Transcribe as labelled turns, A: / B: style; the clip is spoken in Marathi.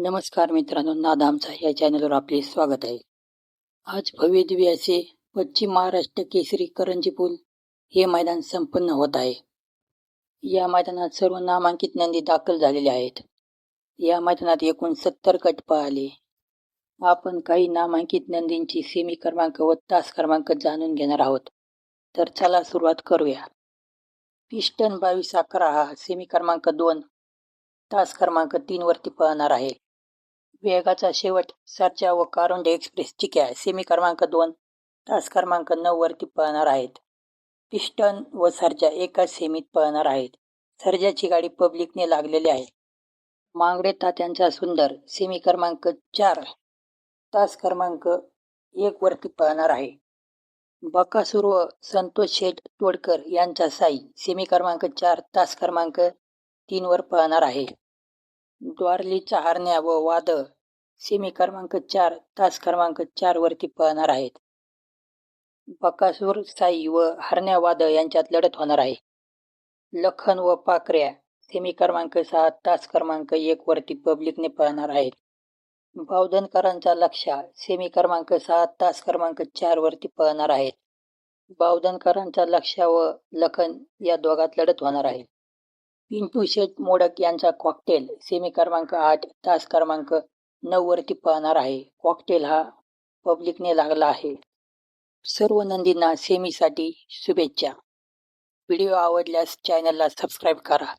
A: नमस्कार मित्रांनो नादामचा या चॅनलवर आपले स्वागत आहे. आज भव्य दिव्य असे पश्चिम महाराष्ट्र केसरी करंजी पूल हे मैदान संपन्न होत आहे. या मैदानात सर्व नामांकित नंदी दाखल झालेल्या आहेत. या मैदानात एकूण सत्तर गट पळाले आपण काही नामांकित नंदींची सेमी क्रमांक व तास क्रमांक जाणून घेणार आहोत. तर चला सुरुवात करूया. पिस्टन बावीस अकरा हा सेमी क्रमांक दोन तास क्रमांक तीनवरती पळणार आहे. वेगाचा शेवट सरच्या व कारुंडे एक्सप्रेसची चिक्या सेमी क्रमांक दोन तास क्रमांक नऊ वरती पळणार आहेत. पिस्टन व सरजा एकाच सेमीत पळणार आहेत. सरजाची गाडी पब्लिकने लागलेली आहे. मांगडे तात्यांचा सुंदर सेमी क्रमांक चार तास क्रमांक एक वरती पळणार आहे. बकासूर व संतोष शेठ तोडकर यांचा साई सेमी क्रमांक चार तास क्रमांक तीनवर पळणार आहे. द्वारली हरण्या व वाद सेमी क्रमांक चार तास क्रमांक चार वरती पळणार आहेत. बकासूर साई व हरण्या वाद यांच्यात लढत होणार आहे. लखन व पाकऱ्या सेमी क्रमांक सहा तास क्रमांक एक वरती पब्लिकने पळणार आहेत. बावधनकरांचा लक्षा सेमी क्रमांक सहा तास क्रमांक चार वरती पळणार आहेत. बावधनकरांचा लक्षा व लखन या दोघात लढत होणार आहे. पिंटू शेठ मोडक यांचा कॉकटेल सेमी क्रमांक आठ तास क्रमांक नऊ वरती पळणार आहे. कॉकटेल हा पब्लिकने लागला आहे. सर्व नंदींना सेमीसाठी शुभेच्छा. व्हिडिओ आवडल्यास चॅनलला सबस्क्राईब करा.